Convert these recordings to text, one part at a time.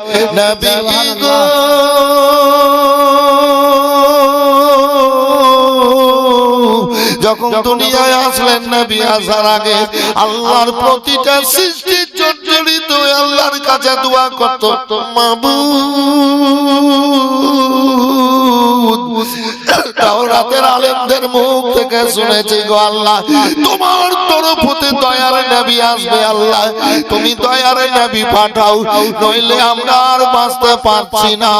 নবী গো। যখন দুনিয়ায় আসলেন নবী আসার আগে আল্লাহর প্রতিটা সৃষ্টি জর্জরিত আল্লাহর কাছে দোয়া করত মাবুদ তাওরাতের আলেমদের মুখ থেকে শুনেছি গো আল্লাহ। তোমার দয়ার আসবে আল্লাহ। তুমি দয়ার পাঠাও, নইলে আমরা আর বাঁচতে পারছি না।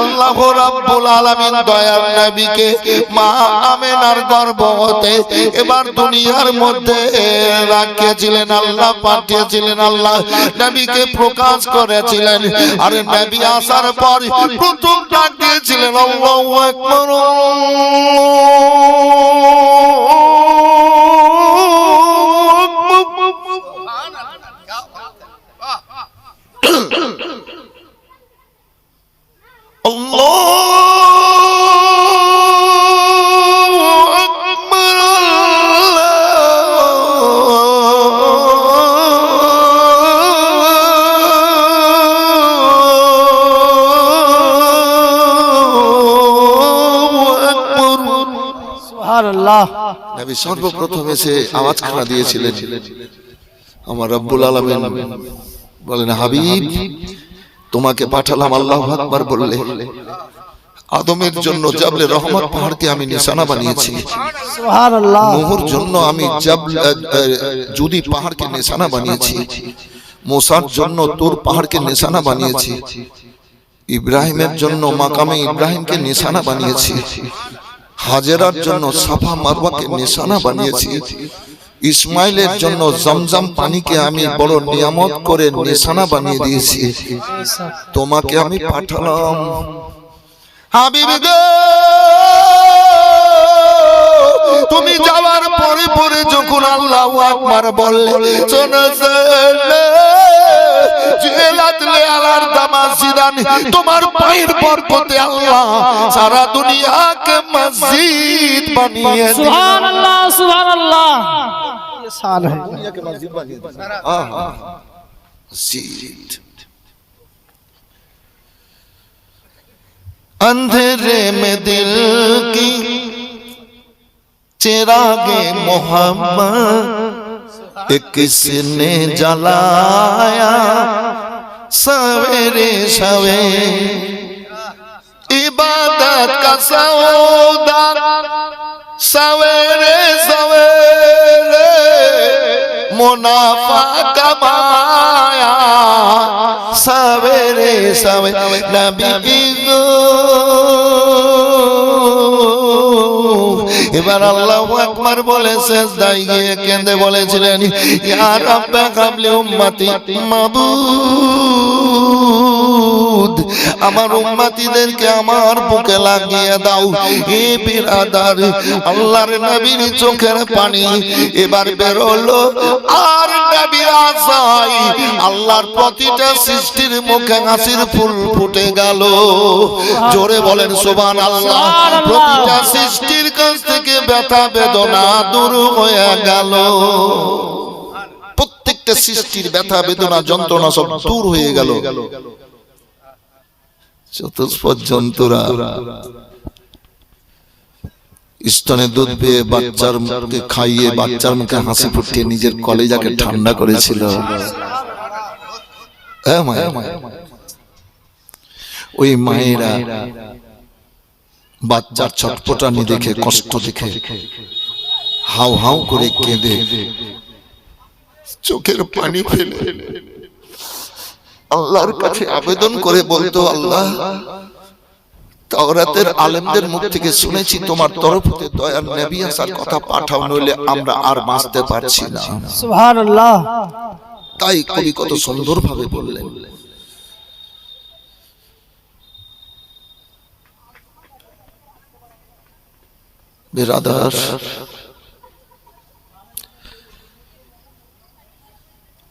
আল্লাহ রাব্বুল আলামিন দয়ার মা আমেনার হতে এবার দুনিয়ার মধ্যে রাখিয়েছিলেন আল্লাহ, পাঠিয়েছিলেন আল্লাহ। নবীকে প্রকাশ করেছিলেন। আর নবী আসার পর প্রথম ডাক দিয়েছিলেন আকবার আল্লাহু নবী সর্বপ্রথম এসে আওয়াজ খানা দিয়েছিলেন। আমার রব্বুল আলামিন বলেন হাবিব তোমাকে পাঠালাম আল্লাহ আকবার বললে আদমের জন্য জাবলে রহমত পাহাড়কে আমি নিশানা বানিয়েছি। নোহর জন্য আমি যদি পাহাড়কে নিশানা বানিয়েছি। মোসার জন্য তোর পাহাড়কে নিশানা বানিয়েছি। ইব্রাহিমের জন্য মাকামে ইব্রাহিমকে নিশানা বানিয়েছি। হাজেরার জন্য সাফা মারওয়াকে নিশানা বানিয়েছি। ইসমাইলের জন্য জমজম পানিকে আমি বড় নিয়ামত করে নিশানা বানিয়ে দিয়েছি। তোমাকে আমি পাঠালাম। হাবিব তুমি যাওয়ার পরে পরে যখন আল্লাহ আকবার বললে তোমার পায়ের বরকতে আল্লাহ সারা দুনিয়াকে মসজিদ বানিয়ে দিল সুবহানাল্লাহ সুবহানাল্লাহ ये शान है आहा, मस्जिद अंधेरे में दिल की चिरागे मोहम्मद किसने जलाया सवेरे सवेरे इबादत का सौदा सवेरे सवेरे मुनाफा कमाया सवेरे सवेरे नबी की गो এবার আল্লাহ একবার বলে শেষ দাই গিয়ে বলেছিলেন ইয়া রাব্বা কাবলি উম্মতি মাবুদ আমার উম্মতিদেরকে আমার বুকে লাগিয়ে দাও। এ বিরাদার আল্লাহর নবীর চোখের পানি এবার বেরোলো আর নবীর আল্লাহর প্রতিটা সৃষ্টির মুখে হাসির ফুল ফুটে গেল। জোরে বলেন সোবান আল্লাহ প্রতিটা সৃষ্টির কাছ থেকে ব্যথা বেদনা দূর হয়ে গেল। প্রত্যেকটা সৃষ্টির ব্যথা বেদনা যন্ত্রণা সব দূর হয়ে গেল। চতুষ্পদ স্তনে দুধ পেয়ে বাচ্চার মুখে খাইয়ে বাচ্চার মুখে হাসি ফুটিয়ে নিজের কলেজাকে ঠান্ডা করেছিল। হ্যাঁ ওই মায়েরা বাচ্চার ছটপটানি দেখে, কষ্ট দেখে হাউ হাউ করে কেঁদে চোখের পানি ফেলে। আল্লাহর কাছে আবেদন করে বলতো আল্লাহ তাওরাতের আলেমদের মুখ থেকে শুনেছি তোমার তরফ হতে দয়ার নবী আসার কথা পাঠাও নইলে আমরা আর বাঁচতে পারছি না। সুবহানাল্লাহ। তাই কবি কত সুন্দর ভাবে বললেন। বিরাদার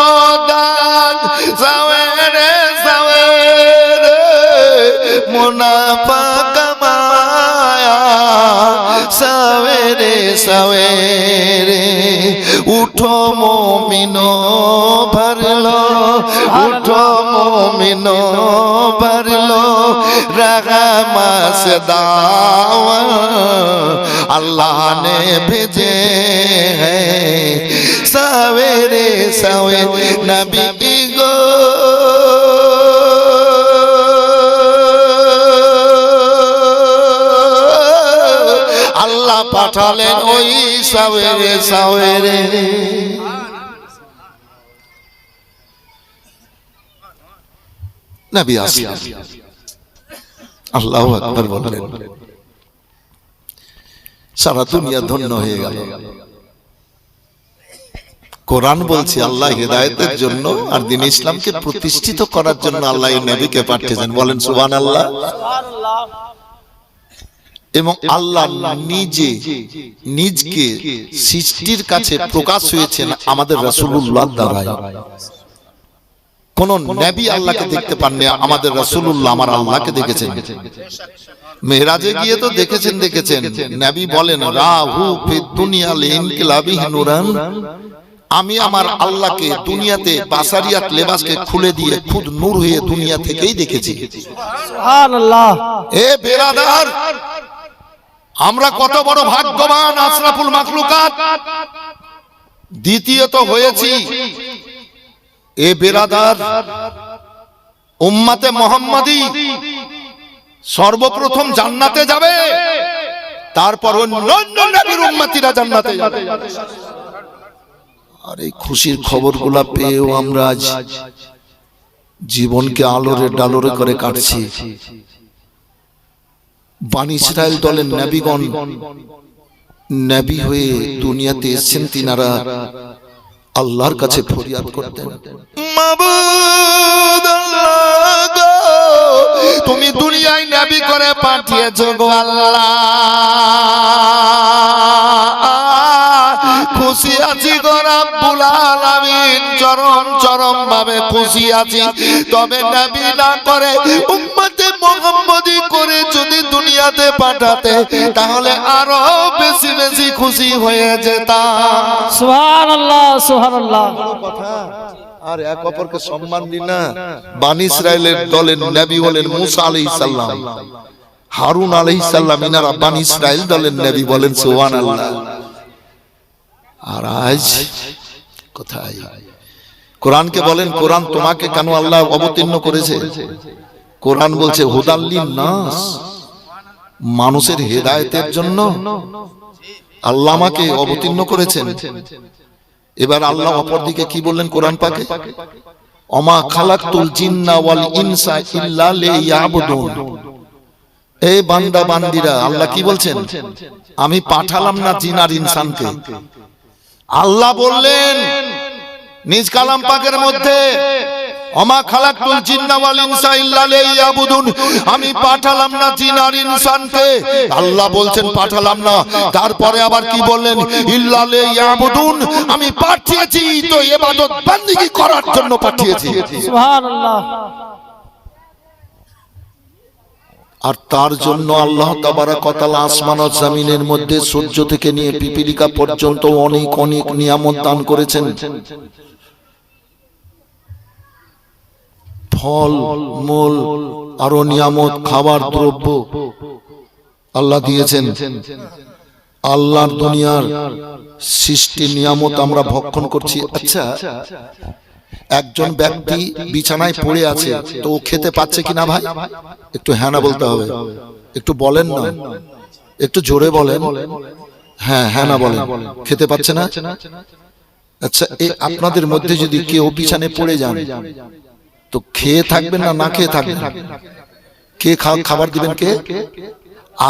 का सौदा सवेरे सवेरे मुनाफा कमाया सवेरे सवेरे उठो मोमिनो भर लो उठो मोमिनो भर लो रहमा से दावा अल्लाह ने भेजे हैं সাওয়ে রে সাওয়ে নবী গো? আল্লাহ পাঠালেন ওই সাওয়েরে রে নবী আসিয়া আল্লাহ আকবার বললেন। সারা দুনিয়া ধন্য হয়ে গেল। কোরআন বলছে আল্লাহ হেদায়েতের জন্য আর দিন ইসলামকে প্রতিষ্ঠিত করার জন্য আল্লাহ নবীকে পাঠিয়েছেন। বলেন সুবান আল্লাহ এবং আল্লাহ নিজে নিজকে সৃষ্টির কাছে প্রকাশ হয়েছেন আমাদের রাসূলুল্লাহ দ্বারাই। কোন নবী আল্লাহকে দেখতে পাননি আমাদের রাসূলুল্লাহ আমার আল্লাহকে দেখেছেন। মেরাজে গিয়ে তো দেখেছেন দেখেছেন। নবী বলেন রাহু ফিদ দুনিয়া লিনকিলাবি নুরান। আমি আমার আল্লাহকে দুনিয়াতে বাসারিয়াত লেবাসকে খুলে দিয়ে খুদ নূর হয়ে দুনিয়া থেকেই দেখেছি। সুবহানাল্লাহ। এ বেরাদার আমরা কত বড় ভাগ্যবান আশরাফুল মাখলুকাত। দ্বিতীয়ত হয়েছি এ বেরাদার উম্মাতে মোহাম্মদী। সর্বপ্রথম জান্নাতে যাবে। তারপর অন্যান্য নবীর উম্মতিরা জান্নাতে যাবে। আর এই খুশির খবরগুলা পেয়েও আমরা আজ জীবনকে আলোরে ডালোরে করে কাটছি। বানি ইসরায়েল দলের নবীগণ নবী হয়ে দুনিয়াতে এসেছেন তিনারা আল্লাহর কাছে ফরিয়াদ করতেন। তুমি দুনিয়ায় নবী করে পাঠিয়েছো গো আল্লাহ। খুশি আছি গো রাব্বুল আলামিন। চরম চরম ভাবে খুশি আছি। তবে নবী না করে উম্মতে মুহাম্মদী করে যদি দুনিয়াতে পাঠাতে তাহলে আরও বেশি বেশি খুশি হয়ে যেতাম। সুবহানাল্লাহ সুবহানাল্লাহ। আর এক অপরকে সম্মান দিই না। বানি ইসরায়েলের দলের নবী বলেন মুসা আলাইহিস সালাম। হারুন আলাইহিস সালাম ইনারা বানি ইসরায়েল দলের নবী বলেন সুবহানাল্লাহ। আর আজ কোথায়? কোরআনকে বলেন কোরআন তোমাকে কেন আল্লাহ অবতীর্ণ করেছে? কোরআন বলছে হুদাল্লিন নাস। মানুষের হেদায়েতের জন্য আল্লাহ আমাকে অবতীর্ণ করেছেন। এবার আল্লাহ অপরদিকে কি বললেন কোরআন পাকে? অমা খালাকতুল জিন্না ওয়াল ইনসা ইল্লা লিয়াবুদুন। এই বান্দা বান্দিরা আল্লাহ কি বলছেন? আমি পাঠালাম না জিন আর ইনসানকে। আল্লাহ বললেন, নিজ কালাম পাকের মধ্যে, অমা খালাকতুল জিন্না ওয়াল ইনসা ইল্লা লিয়াবুদুন, আমি পাঠালাম না জিন আর ইনসানকে। আল্লাহ বলছেন, পাঠালাম না। তারপরে আবার কি বললেন? ইল্লা লিয়াবুদুন, আমি পাঠিয়েছি, তো ইবাদত বান্দিগি করার জন্য পাঠিয়েছি। সুবহানাল্লাহ। আর তার জন্য আল্লাহ তাবারাকাতালা আসমান ও জমিনের মধ্যে সূর্য থেকে নিয়ে পিপিলিকা পর্যন্ত অনেক অনেক নিয়ামত দান করেছেন। ফল, মূল আরও নিয়ামত, খাবার, দ্রব্য আল্লাহ দিয়েছেন। আল্লাহর দুনিয়ার সৃষ্টি নিয়ামত আমরা ভক্ষণ করছি। আচ্ছা একজন ব্যক্তি বিছানায় পড়ে আছে তো ও খেতে পাচ্ছে কিনা ভাই? একটু হ্যাঁ না বলতে হবে। একটু বলেন না। একটু জোরে বলেন। হ্যাঁ হ্যাঁ না বলেন। খেতে পাচ্ছে না? আচ্ছা এই আপনাদের মধ্যে যদি কেউ বিছানে পড়ে যান তো খেয়ে থাকবেন না না খেয়ে থাকবেন। কে খাবার দিবেন কে?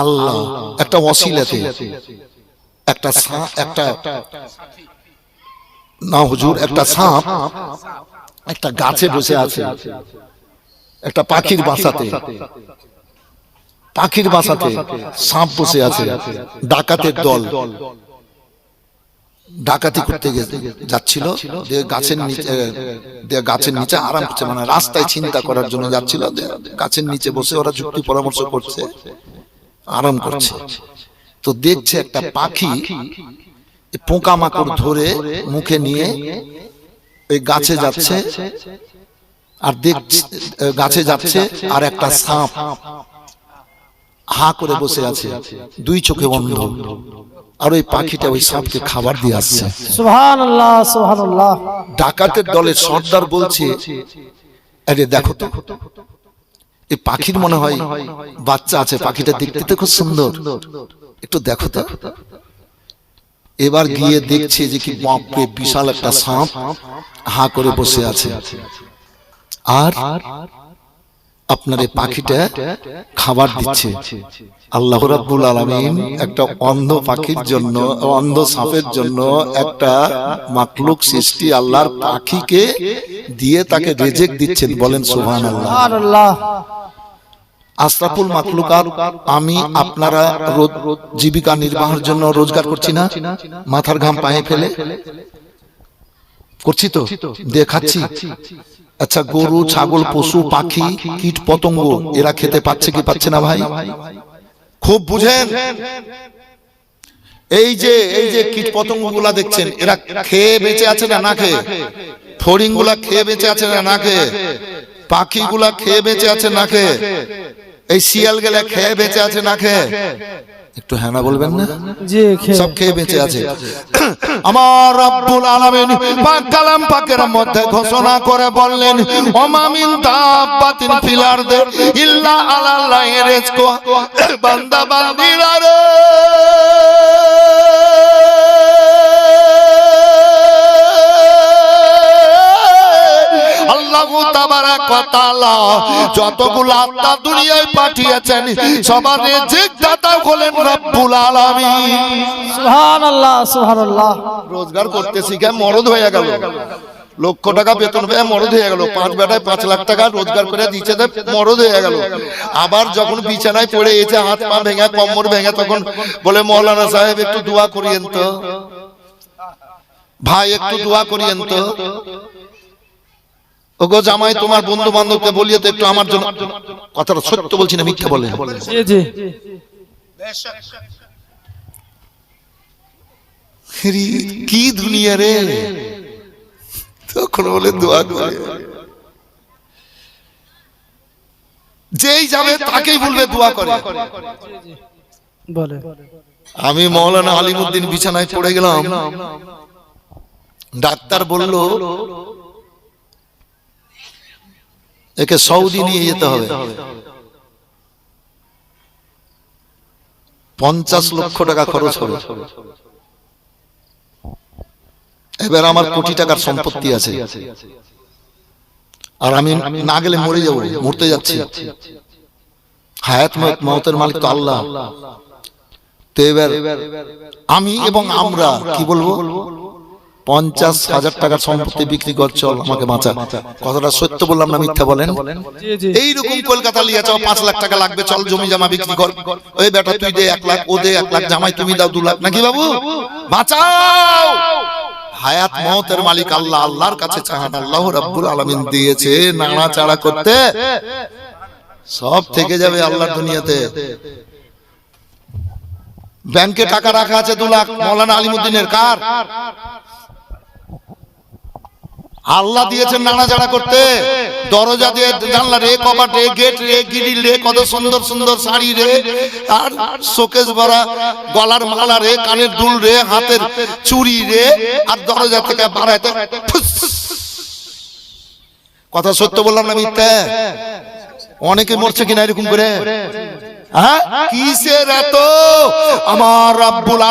আল্লাহ। একটা অসিলাতে একটা একটা না হুজুর একটা সাপ একটা গাছে বসে আছে একটা পাখির বাসাতে পাখির বাসাতে সাপ বসে আছে ডাকাতের দল। ডাকাতি করতে যাচ্ছিল গাছের নিচে গাছের নিচে আরাম করছে মানে রাস্তায় চিন্তা করার জন্য যাচ্ছিল গাছের নিচে বসে ওরা যুক্তি পরামর্শ করছে আরাম করছে। তো দেখছে একটা পাখি পোকা মাকড় ধরে মুখে নিয়ে ওই গাছে যাচ্ছে। আর দেখছে গাছে যাচ্ছে আর একটা সাপ। হা করে বসে আছে। দুই চোখে বন্ধ। আর ওই পাখিটা ওই সাপকে খাবার দিয়ে আসছে। ডাকাতের দলের সর্দার বলছে আরে দেখো তো। এই পাখির মনে হয় বাচ্চা আছে। পাখিটা দেখতে তো খুব সুন্দর। একটু দেখো তো। এবার গিয়ে দেখছে যে কি বাপরে বিশাল একটা সাপ হা করে বসে আছে। আর আপনার এই পাখিটা খাবার দিচ্ছে। আল্লাহ রাব্বুল আলামিন একটা অন্ধ পাখির জন্য অন্ধ সাপের জন্য একটা মাকলুক সৃষ্টি আল্লাহর পাখিকে দিয়ে তাকে রেজেক দিচ্ছেন বলেন সুবহানাল্লাহ। সুবহান আল্লাহ আশরাফুল মাকলুকাত আমি আপনারা রোজ জীবিকা নির্বাহের জন্য রোজগার করছি না, মাথার ঘাম পায়ে ফেলে। করছি তো, দেখাচ্ছি। আচ্ছা গরু, ছাগল, পশু, পাখি, কীট পতঙ্গ, এরা খেতে পাচ্ছে কি পাচ্ছে না ভাই? খুব বুঝেন। এই যে এই যে কীট পতঙ্গগুলা দেখছেন, এরা খেয়ে বেঁচে আছে না না খেয়ে? ফড়িংগুলা খেয়ে বেঁচে আছে না না খেয়ে? পাখি গুলা খেয়ে বেঁচে আছে না খেয়ে এই শিয়াল গেলে খেয়ে বেঁচে আছে না খেয়ে একটু হ্যাঁ না? বলবেন না সব খেয়ে বেঁচে আছে। আমার রব্বুল আলামিন পাক কালাম পাকের মধ্যে ঘোষণা করে বললেন ওমামিন দাব্বাতিন ফিল আরদি ইল্লা আলাল্লাহি রিজকু বান্দা বান্দিরা রে! আল্লাহু তাবারাক তাআলা যতগুলো আত্মা দুনিয়ায় পাঠিয়েছেন সবার রিজিক দাতা হলেন রব্বুল আলামিন। সুবহান আল্লাহ রোজগার করতে শিখে মরদ হয়ে গেল। লক্ষ টাকা বেতন পেয়ে মরদ হয়ে গেল। পাঁচ বেটায় পাঁচ লাখ টাকা রোজগার করে দিচ্ছে মরদ হয়ে গেল। আবার যখন বিছানায় পড়ে এসে হাত পা ভেঙে কম্বর ভেঙে তখন বলে মৌলানা সাহেব একটু দোয়া করিয়েন তো। ভাই একটু দোয়া করিয়েন তো। ওগো জামাই তোমার বন্ধু বান্ধবকে বলিয়ে তো একটু আমার জন্য কথাটা সত্য বলছি না মিথ্যা বলে। কি দুনিয়া রে? তখন বলে দোয়া করে। যেই যাবে তাকেই বলবে দোয়া করে। বলে। আমি মৌলানা আলিমুদ্দিন বিছানায় পড়ে গেলাম। ডাক্তার বলল একে সৌদি নিয়ে যেতে হবে। পঞ্চাশ লক্ষ টাকা খরচ হবে। এবার আমার কোটি টাকার সম্পত্তি আছে। আর আমি না গেলে মরে যাব মরতে যাচ্ছি। হায়াত মত মতের মালিক তো আল্লাহ। তো এবার আমি এবং আমরা কি বলব? পঞ্চাশ হাজার টাকার সম্পত্তি বিক্রি কর চল আমাকে বাঁচা। কথাটা সত্য বললাম না মিথ্যা বলেন? এইরকম কলকাতা লিয়ে যাও পাঁচ লাখ টাকা লাগবে চল জমি জামা বিক্রি কর। ওই বেটা তুই দে এক লাখ ও দে এক লাখ জামাই তুমি দাও দু লাখ। নাকি বাবু? বাঁচাও! হায়াত মহতের মালিক আল্লাহ আল্লাহর কাছে চাহান আল্লাহ রাব্বুল আলামিন দিয়েছে নাড়াচাড়া করতে। সব থেকে যাবে আল্লাহর দুনিয়াতে। ব্যাংকে টাকা রাখা আছে দু লাখ মৌলানা আলিমুদ্দিনের কার? আল্লাহ দিয়েছেন নাড়াচাড়া করতে। দরজা দিয়ে জানলা রে কবাট রে গেট রে গিরিল রে কত সুন্দর সুন্দর শাড়ি রে। আর শোকেস ভরা গলার মালা রে কানের দুল রে হাতের চুড়ি রে আর দরজা থেকে বাড়াইতে কথা সত্য বললাম না মিথ্যা? অনেকে মরছে কিনা এরকম করে। কিসের এত? আমার রব্বুল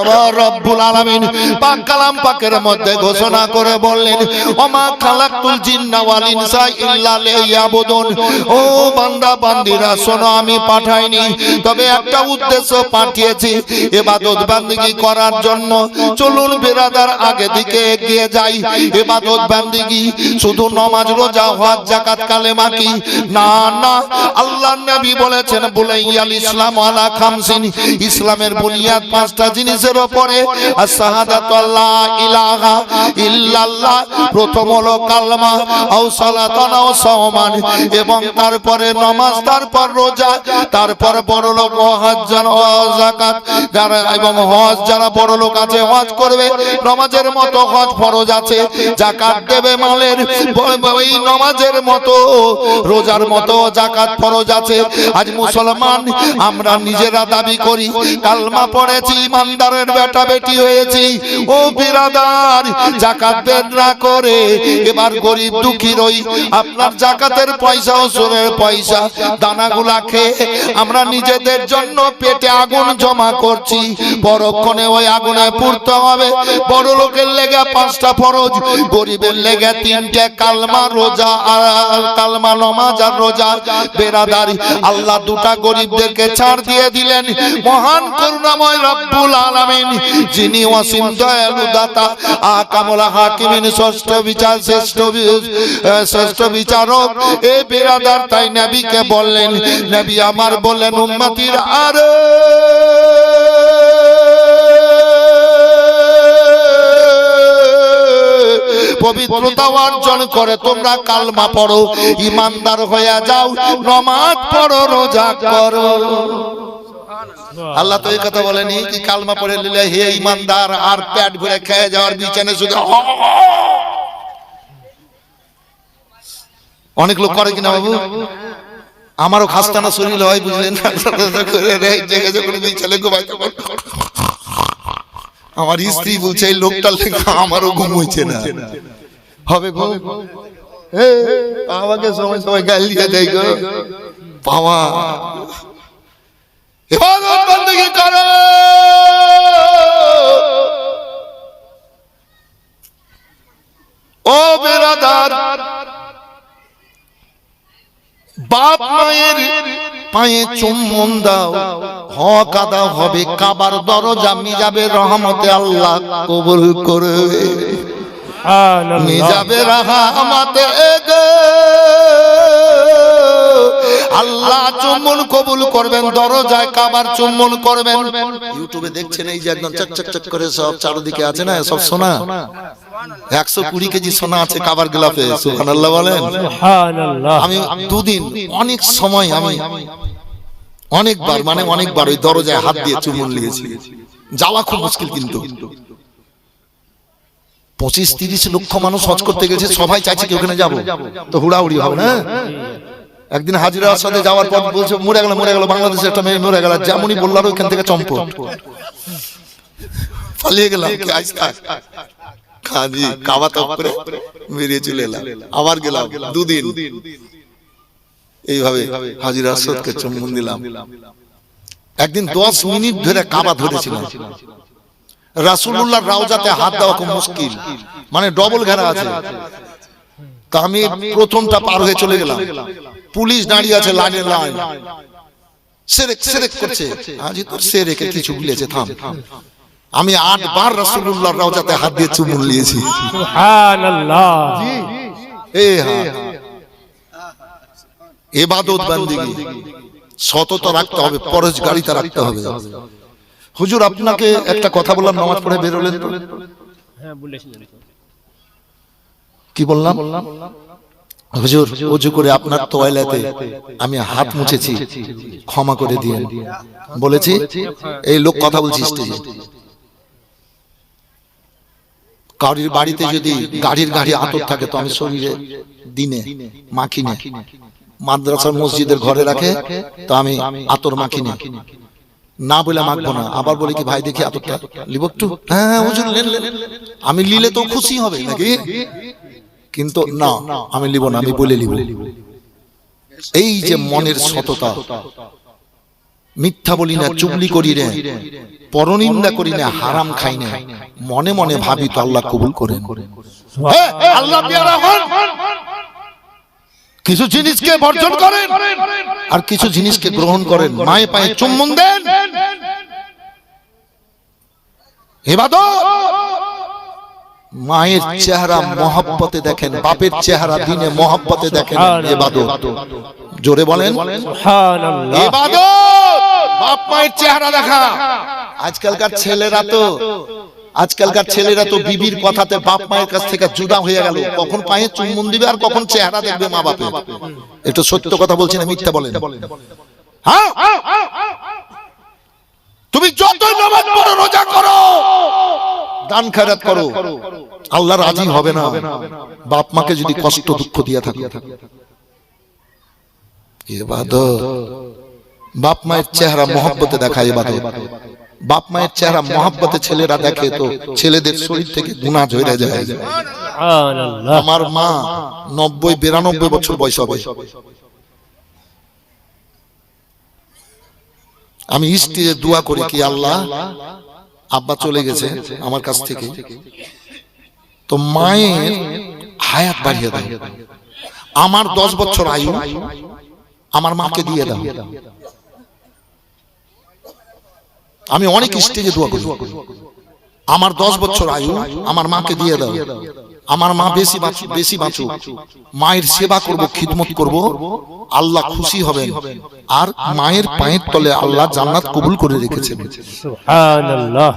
আমার রব্বুল পাকের মধ্যে ঘোষণা করে বললেন, ওমা ইনসা ইল্লা লিয়াবুদুন। ও বান্দা, বান্দিরা, শোনো, আমি পাঠাইনি, তবে একটা উদ্দেশ্য পাঠিয়েছি, ইবাদত বান্দিগি করার জন্য। চলুন বেরাদার আগে দিকে এগিয়ে যাই। ইবাদত বান্দিগি শুধু নামাজ, রোজা, হজ, যাকাত, কালেমা কি? না না, আল্লাহর নবী বলেছেন, বুলাইয়াল ইসলাম আলা খামসিন। ইসলামের বুনিয়াদ পাঁচটা জিনিসের উপরে আশহাদাতু আল্লা ইলাহা ইল্লাল্লাহ। প্রথম হলো কালমা, আও সালাতান আও সাওমান। এবং তারপরে নামাজ, তারপর রোজা, তারপর বড় লোক হজ যারা ও যাকাত। যারা এবং হজ, যারা বড় লোক আছে, হজ করবে। নামাজের মতো হজ ফরজ আছে, যাকাত দেবে মালের। ওই নামাজের মতো, রোজার মতো জাকাত ফরজ আছে। আজ মুসলমান, আমরা নিজেরা দাবি করি, কালমা পড়েছি, ইমানদারের বেটা বেটি হয়েছি। ও বিরাদার, জাকাত বের না করে, এবার গরিব দুঃখী রই। আপনার জাকাতের পয়সা ওসুরের পয়সা, দানাগুলা খেয়ে আমরা নিজেদের জন্য পেটে আগুন জমা করছি। পরক্ষণে ওই আগুনে পুড়তে হবে। বড় লোকের লেগে পাঁচটা ফরজ, গরিবের লেগে তিনটে, কালমা রোজা আর কালমা নমাজ আর রোজা। বেরাদারি, আল্লাহ দুটা গরিবদেরকে ছাড় দিয়ে দিলেন। মহান করুণাময় রব্বুল আলামিন, যিনি অসীম দয়ালু দাতা, আকামুল হাকিমিন, ষষ্ঠ বিচার, শ্রেষ্ঠ শ্রেষ্ঠ বিচারক। এ বেরাদার তাই নবীকে বললেন, নবী আমার বললেন উম্মতির আরে পবিত্রতা অর্জন করে। তোমরা কালমা পড়ো, ইমানদার যাও, নমাজ পড়ো, রোজা করো। আল্লাহ তো এই কথা বলেনি কি কালমা পড়ে নিলে হে ইমানদার, আর প্যাট ভরে খেয়ে যাওয়ার বিছানে শুধু অনেক লোক করে কিনা বাবু? আমারও খাস্তানা শরীর হয়, বুঝলেন করে ঘুমাইতে পারে। আমার স্ত্রী বলছে, এই লোকটার লেখা আমারও ঘুম হইছে না। হবে আমাকে সময় সময় গাল দিয়ে দেয় গো। পাওয়া করো। ও বেরাদার বাপ মায়ের পায়ে চুম্বন দাও। হক আদা হবে কাবার দরজা, মিজাবে রহমতে আল্লাহ কবুল মিজাবে রহমতে আল্লাহ চুম্বন কবুল করবেন, দরজায় কাবার চুম্বন করবেন। ইউটিউবে দেখছেন এই যে একদম চক চক চক করে সব চারদিকে আছে না, সব সোনা একশো কুড়ি কেজি সোনা আছে কাবার গ্লাফে সুবহানাল্লাহ বলেন? আমি দুদিন অনেক সময় আমি অনেকবার মানে অনেকবার ওই দরজায় হাত দিয়ে চুমুন নিয়েছি যাওয়া খুব মুশকিল কিন্তু। পঁচিশ তিরিশ লক্ষ মানুষ হজ করতে গেছে সবাই চাইছে কি ওখানে যাব? তো হুড়াহুড়ি হবে না? একদিন হাজিরার সাথে যাওয়ার পর বলছে মরে গেল মরে গেল বাংলাদেশে একটা মেয়ে মরে গেল যেমনই বললাম ওইখান থেকে চম্পট। পালিয়ে গেলাম থাক কাবা তপ বেরিয়ে চলে এলাম। আবার গেলাম দুদিন। এইভাবে হাজির আসাদকে চুম্বন দিলাম। একদিন দশ মিনিট ধরে কাবা ধরেছিলাম রাসুল্লাহ রাউজাতে হাত দেওয়া খুব মুশকিল। মানে ডবল ঘেরা আছে। তা আমি প্রথমটা পার হয়ে চলে গেলাম। পুলিশ দাঁড়িয়ে আছে লাইনের লাইন। সেরেক সেরেক করছে। আজি তোর সেরেকে কিছু ভুলেছে থাম। আমি আট বার রাসুল্লাহ রাউজাতে হাত দিয়ে চুমুন নিয়েছি এ হ্যাঁ এবাদত বান্দিগি। সততা রাখতে হবে পরজগারিতা রাখতে হবে। হুজুর আপনাকে একটা কথা বললাম নামাজ পড়ে বেরোলেন তো? কি বললাম? হুজুর উজু করে আপনার তোয়ালেতে আমি হাত মুছেছি। ক্ষমা করে দিয়ে বলেছি? এই লোক কথা বলছি স্টেজে কারোর বাড়িতে যদি গাড়ির গাড়ি আতর থাকে তো আমি শরীরে দিনে মাখি নে মাদ্রাসার মসজিদের ঘরে রাখে তো আমি আতর মাখি নে বলে মাখবো না আবার বলি কি ভাই দেখি আতরটা লিব একটু? হ্যাঁ হুজুর নেন নেন। আমি লিলে তো খুশি হবে নাকি? কিন্তু না আমি লিব না আমি বলে লিব। এই যে মনের সততা। মিথ্যা বলি না চুগলি করি না পরনিন্দা করি না হারাম খাই না। মনে মনে ভাবি তো আল্লাহ কবুল করেন। আল্লাহ কিছু জিনিসকে বর্জন করেন আর কিছু জিনিসকে গ্রহণ করেন। মায়ে পায়ে চুম্বন দেন। মায়ের চেহারা মহাব্বতে দেখেন বাপের চেহারা দিনে মহাব্বতে দেখেন এবাদত। জোরে বলেন। এবাদত। বাপ মায়ের চেহারা দেখা। আজকালকার ছেলেরা তো আজকালকার ছেলেরা তো বিবির কথাতে বাপ মায়ের কাছ থেকে জুদা হয়ে গেল। কখন পায়ে চুম্বন দিবে আর কখন চেহারা দেখবে মা বাপে এটা সত্য কথা বলছি না মিথ্যা বলেন। হ্যাঁ? তুমি যত নামাজ পড়ো রোজা করো। দান খায়রাত করো। আল্লাহ রাজি হবে না। বাপ মাকে যদি কষ্ট দুঃখ দিয়ে থাকে। ইবাদত বাপ মায়ের চেহারা মহব্বতে দেখা ইবাদত বাপ মায়ের চেহারা মহব্বতে ছেলেরা দেখে তো ছেলেদের শরীর থেকে গুণা ঝরে যায়। আমার মা নব্বই বিরানব্বই বছর বয়স হবে। আমি স্ত্রীর দোয়া করি কি আল্লাহ আব্বা চলে গেছে আমার কাছ থেকে। তো মায়ের হায়াত বাড়িয়ে দাও। আমার দশ বছর আয়ু আমার মাকে দিয়ে দাও। আমি অনেক স্টেজে দোয়া করি। আমার দশ বছর আয়ু আমার মাকে দিয়ে দাও। আমার মা বেশি বাঁচুক বেশি বাঁচু মায়ের সেবা করব খিদমত করব। আল্লাহ খুশি হবেন। আর মায়ের পায়ের তলে আল্লাহ জান্নাত কবুল করে রেখেছেন। সুবহানাল্লাহ।